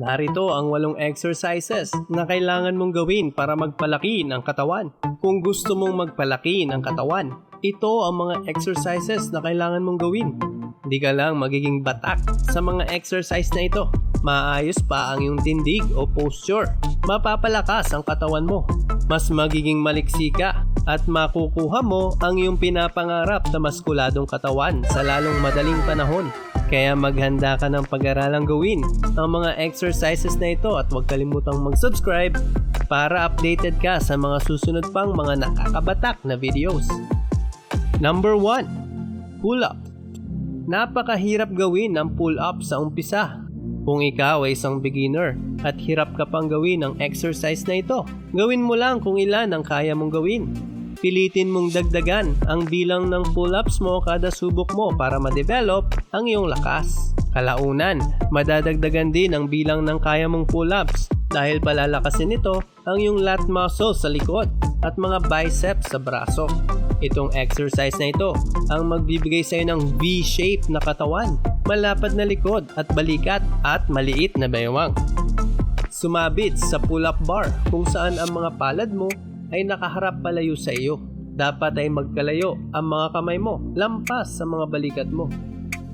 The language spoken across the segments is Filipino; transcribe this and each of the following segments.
Narito ang walong exercises na kailangan mong gawin para magpalaki ng katawan. Kung gusto mong magpalaki ng katawan, ito ang mga exercises na kailangan mong gawin. Hindi ka lang magiging batak sa mga exercise na ito. Maayos pa ang iyong tindig o posture. Mapapalakas ang katawan mo. Mas magiging maliksi ka at makukuha mo ang iyong pinapangarap na maskuladong katawan sa lalong madaling panahon. Kaya maghanda ka ng pag-aralang gawin ang mga exercises na ito at huwag kalimutang mag-subscribe para updated ka sa mga susunod pang mga nakakabatak na videos. Number 1. Pull-up. Napakahirap gawin ng pull-up sa umpisa. Kung ikaw ay isang beginner at hirap ka pang gawin ang exercise na ito, gawin mo lang kung ilan ang kaya mong gawin. Pilitin mong dagdagan ang bilang ng pull-ups mo kada subok mo para ma-develop ang iyong lakas. Kalaunan, madadagdagan din ang bilang ng kaya mong pull-ups dahil palalakasin nito ang iyong lat muscles sa likod at mga biceps sa braso. Itong exercise na ito ang magbibigay sa iyo ng V-shape na katawan, malapad na likod at balikat at maliit na baywang. Sumabit sa pull-up bar kung saan ang mga palad mo ay nakaharap palayo sa iyo. Dapat ay magkalayo ang mga kamay mo, lampas sa mga balikat mo.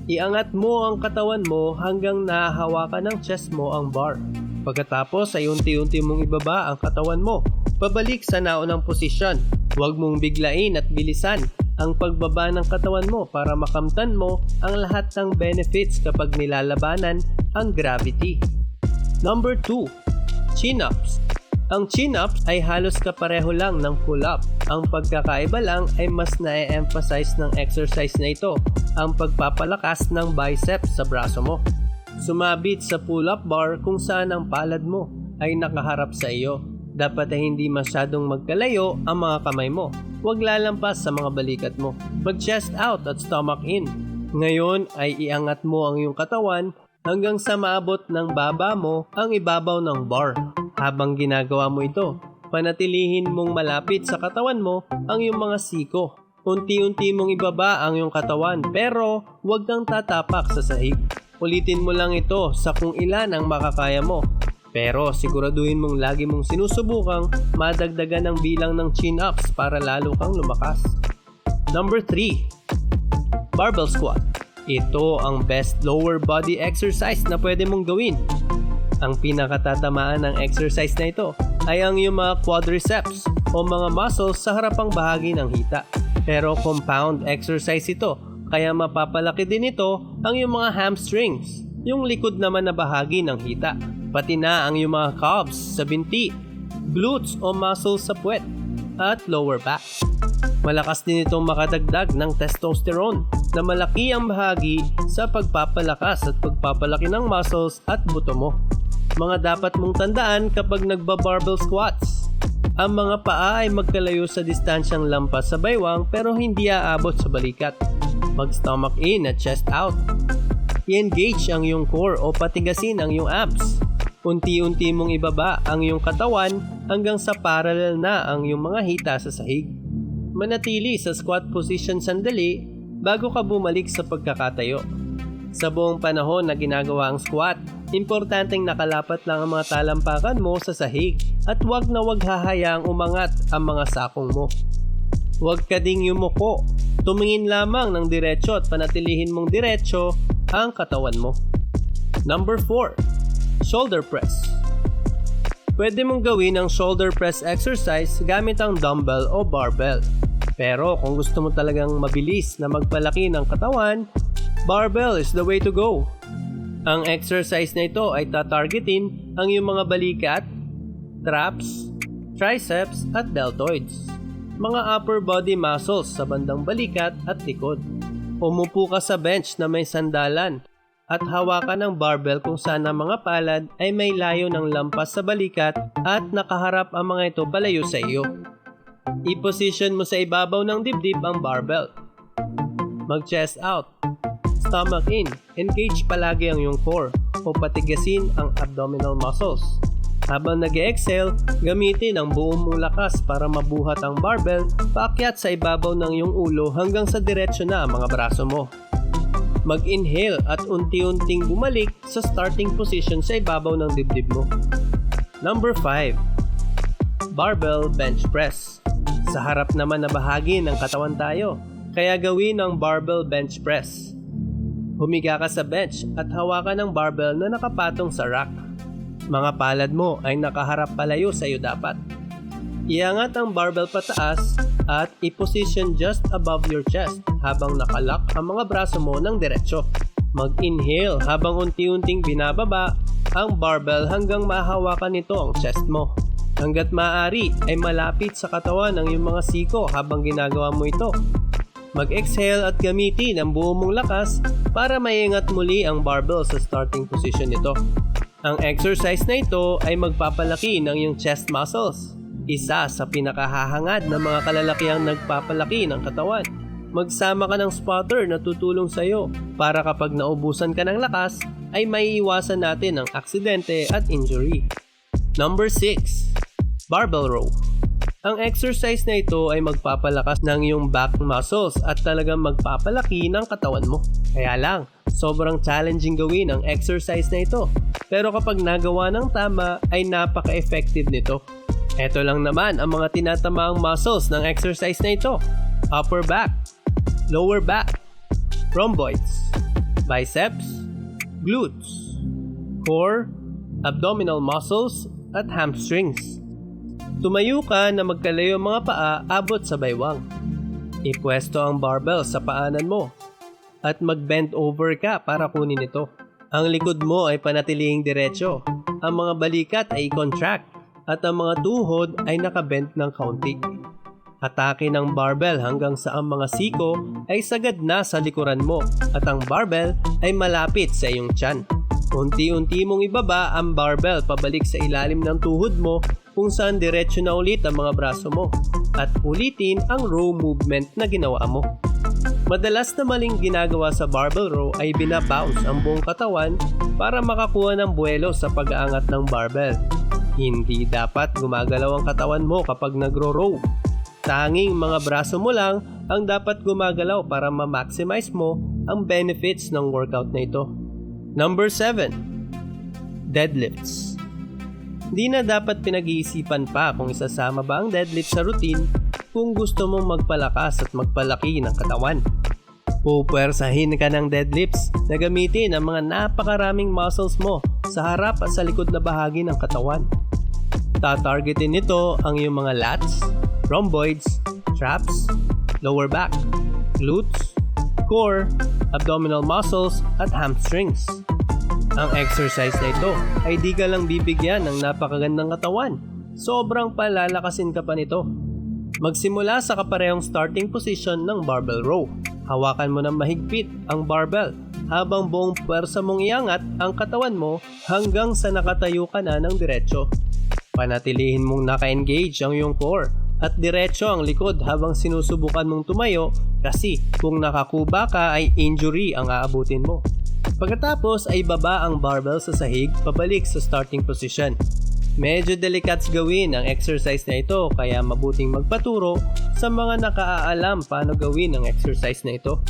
Iangat mo ang katawan mo hanggang nahahawakan ng chest mo ang bar. Pagkatapos ay unti-unti mong ibaba ang katawan mo, pabalik sa naunang posisyon. Huwag mong biglain at bilisan ang pagbaba ng katawan mo para makamtan mo ang lahat ng benefits kapag nilalabanan ang gravity. Number 2. Chin-ups. Ang chin-ups ay halos kapareho lang ng pull-up. Ang pagkakaiba lang ay mas na-emphasize ng exercise na ito, ang pagpapalakas ng biceps sa braso mo. Sumabit sa pull-up bar kung saan ang palad mo ay nakaharap sa iyo. Dapat ay hindi masyadong magkalayo ang mga kamay mo. Huwag lalampas sa mga balikat mo. Mag-chest out at stomach in. Ngayon ay iangat mo ang iyong katawan hanggang sa maabot ng baba mo ang ibabaw ng bar. Habang ginagawa mo ito, panatilihin mong malapit sa katawan mo ang iyong mga siko. Unti-unti mong ibaba ang iyong katawan pero huwag kang tatapak sa sahig. Ulitin mo lang ito sa kung ilan ang makakaya mo. Pero siguraduhin mong lagi mong sinusubukang madagdagan ang bilang ng chin-ups para lalo kang lumakas. Number 3. Barbell Squat. Ito ang best lower body exercise na pwede mong gawin ang pinakatatamaan ng exercise na ito ay ang iyong mga quadriceps o mga muscles sa harapang bahagi ng hita. Pero compound exercise ito, kaya mapapalaki din ito ang iyong mga hamstrings, yung likod naman na bahagi ng hita, pati na ang iyong mga calves sa binti, glutes o muscles sa puwet, at lower back. Malakas din itong makadagdag ng testosterone na malaki ang bahagi sa pagpapalakas at pagpapalaki ng muscles at buto mo. Mga dapat mong tandaan kapag nagba-barbell squats. Ang mga paa ay magkalayo sa distansyang lampas sa baywang pero hindi aabot sa balikat. Mag-stomach in at chest out. I-engage ang iyong core o patigasin ang iyong abs. Unti-unti mong ibaba ang iyong katawan hanggang sa parallel na ang iyong mga hita sa sahig. Manatili sa squat position sandali bago ka bumalik sa pagkakatayo. Sa buong panahon na ginagawa ang squat, Importanteng nakalapat lang ang mga talampakan mo sa sahig at huwag na huwag hahayaang umangat ang mga sakong mo. Huwag ka ding yumuko. Tumingin lamang ng diretso at panatilihin mong diretso ang katawan mo. Number 4. Shoulder press. Pwede mong gawin ang shoulder press exercise gamit ang dumbbell o barbell. Pero kung gusto mo talagang mabilis na magpalaki ng katawan, barbell is the way to go. Ang exercise na ito ay tatargetin ang iyong mga balikat, traps, triceps at deltoids. Mga upper body muscles sa bandang balikat at likod. Umupo ka sa bench na may sandalan at hawakan ng barbell kung saan ang mga palad ay may layo ng lampas sa balikat at nakaharap ang mga ito palayo sa iyo. I-position mo sa ibabaw ng dibdib ang barbell. Mag-chest out stomach in. Engage palagi ang iyong core o patigasin ang abdominal muscles. Habang nag exhale gamitin ang buong mong lakas para mabuhat ang barbell paakyat sa ibabaw ng iyong ulo hanggang sa diretsyo na ang mga braso mo. mag-inhale at unti-unting bumalik sa starting position sa ibabaw ng dibdib mo. Number 5. Barbell bench press. Sa harap naman na bahagi ng katawan tayo, kaya gawin ang barbell bench press. Humiga ka sa bench at hawakan ang barbell na nakapatong sa rack. Mga palad mo ay nakaharap palayo sa iyo dapat. Iangat ang barbell pataas at i-position just above your chest habang nakalak ang mga braso mo ng diretsyo. Mag-inhale habang unti-unting binababa ang barbell hanggang mahawakan nito ang chest mo. Hanggat maaari ay malapit sa katawan ang iyong mga siko habang ginagawa mo ito. Mag-exhale at gamitin ang buo mong lakas para maingat muli ang barbell sa starting position nito. Ang exercise na ito ay magpapalaki ng iyong chest muscles isa sa pinakahahangad ng mga kalalakihang nagpapalaki ng katawan. Magsama ka ng spotter na tutulong sa iyo para kapag naubusan ka ng lakas ay maiiwasan natin ang aksidente at injury. Number 6. Barbell row. Ang exercise na ito ay magpapalakas ng iyong back muscles at talagang magpapalaki ng katawan mo. Kaya lang, sobrang challenging gawin ang exercise na ito. Pero kapag nagawa ng tama ay napaka-effective nito. Ito lang naman ang mga tinatamaang muscles ng exercise na ito. Upper back, lower back, rhomboids, biceps, glutes, core, abdominal muscles, at hamstrings. Tumayo ka na magkalayo mga paa abot sa baywang. Ipwesto ang barbell sa paanan mo at mag-bend over ka para kunin ito. Ang likod mo ay panatilihing diretsyo. Ang mga balikat ay contract at ang mga tuhod ay nakabent ng kaunti. Atake ng barbell hanggang sa ang mga siko ay sagad na sa likuran mo at ang barbell ay malapit sa iyong tiyan. Unti-unti mong ibaba ang barbell pabalik sa ilalim ng tuhod mo kung saan diretsyo na ulit ang mga braso mo at ulitin ang row movement na ginawa mo. Madalas na maling ginagawa sa barbell row ay binabounce ang buong katawan para makakuha ng buwelo sa pag-aangat ng barbell. Hindi dapat gumagalaw ang katawan mo kapag nagro-row. Tanging mga braso mo lang ang dapat gumagalaw para ma-maximize mo ang benefits ng workout na ito. Number 7. Deadlifts. Di na dapat pinag-iisipan pa kung isasama ba ang deadlift sa routine kung gusto mong magpalakas at magpalaki ng katawan. Pupwersahin ka ng deadlifts na gamitin ang mga napakaraming muscles mo sa harap at sa likod na bahagi ng katawan. Tatargetin nito ang iyong mga lats, rhomboids, traps, lower back, glutes, core, abdominal muscles, at hamstrings. Ang exercise na ito ay di ka lang bibigyan ng napakagandang katawan. Sobrang palalakasin ka pa nito. Magsimula sa kaparehong starting position ng barbell row. Hawakan mo ng mahigpit ang barbell habang buong pwersa mong iangat ang katawan mo hanggang sa nakatayo ka na ng diretsyo. Panatilihin mong naka-engage ang iyong core at diretso ang likod habang sinusubukan mong tumayo kasi kung nakakuba ka ay injury ang aabutin mo. Pagkatapos ay baba ang barbell sa sahig pabalik sa starting position. Medyo delikats gawin ang exercise na ito kaya mabuting magpaturo sa mga nakaaalam paano gawin ang exercise na ito.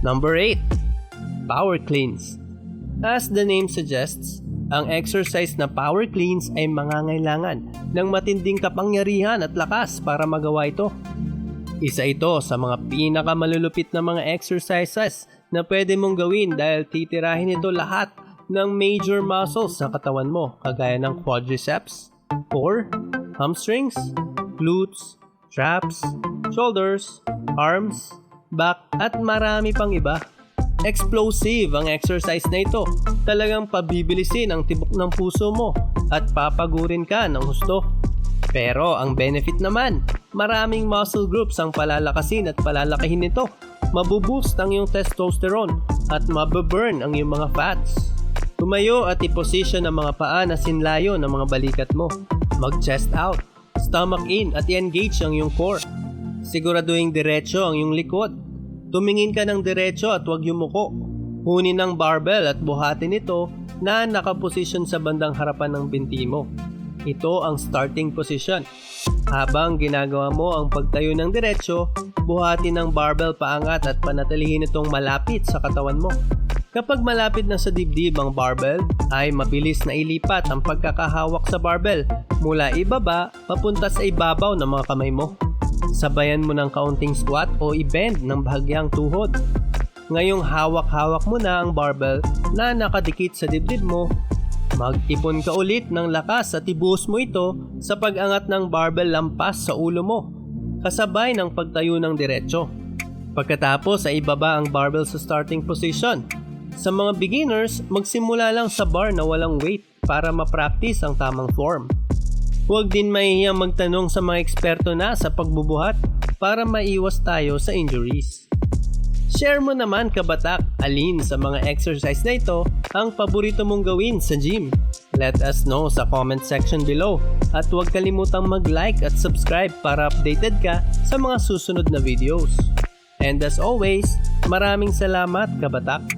Number 8. Power cleans. As the name suggests, ang exercise na power cleans ay mangangailangan ng matinding kapangyarihan at lakas para magawa ito. Isa ito sa mga pinakamalulupit na mga exercises na pwede mong gawin dahil titirahin ito lahat ng major muscles sa katawan mo kagaya ng quadriceps, core, hamstrings, glutes, traps, shoulders, arms, back at marami pang iba. Explosive ang exercise na ito. Talagang pabibilisin ang tibok ng puso mo at papagurin ka ng husto. Pero ang benefit naman, maraming muscle groups ang palalakasin at palalakahin nito. Mabuboost ang iyong testosterone at mababurn ang iyong mga fats. Tumayo at iposition ang mga paa na sinlayo ng mga balikat mo. Mag-chest out, stomach in at i-engage ang iyong core. Siguraduhin diretso ang iyong likod Tumingin ka ng diretso at huwag yumuko. Hunin ang barbell at buhatin ito na nakaposisyon sa bandang harapan ng binti mo. Ito ang starting position. Habang ginagawa mo ang pagtayo ng diretsyo, buhati ng barbell paangat at panatilihin itong malapit sa katawan mo. Kapag malapit na sa dibdib ang barbell, ay mabilis na ilipat ang pagkakahawak sa barbell mula ibaba papunta sa ibabaw ng mga kamay mo. Sabayan mo ng kaunting squat o i-bend ng bahagyang tuhod. Ngayong hawak-hawak mo na ang barbell na nakadikit sa dibdib mo, mag-ipon ka ulit ng lakas at ibuhos mo ito sa pag-angat ng barbell lampas sa ulo mo, kasabay ng pagtayo ng diretsyo. Pagkatapos ay ibaba ang barbell sa starting position. Sa mga beginners, magsimula lang sa bar na walang weight para ma-practice ang tamang form. Huwag din mahihiyang magtanong sa mga eksperto na sa pagbubuhat para maiwas tayo sa injuries. Share mo naman kabatak alin sa mga exercise na ito ang paborito mong gawin sa gym. Let us know sa comment section below at huwag kalimutang mag-like at subscribe para updated ka sa mga susunod na videos. And as always, maraming salamat kabatak!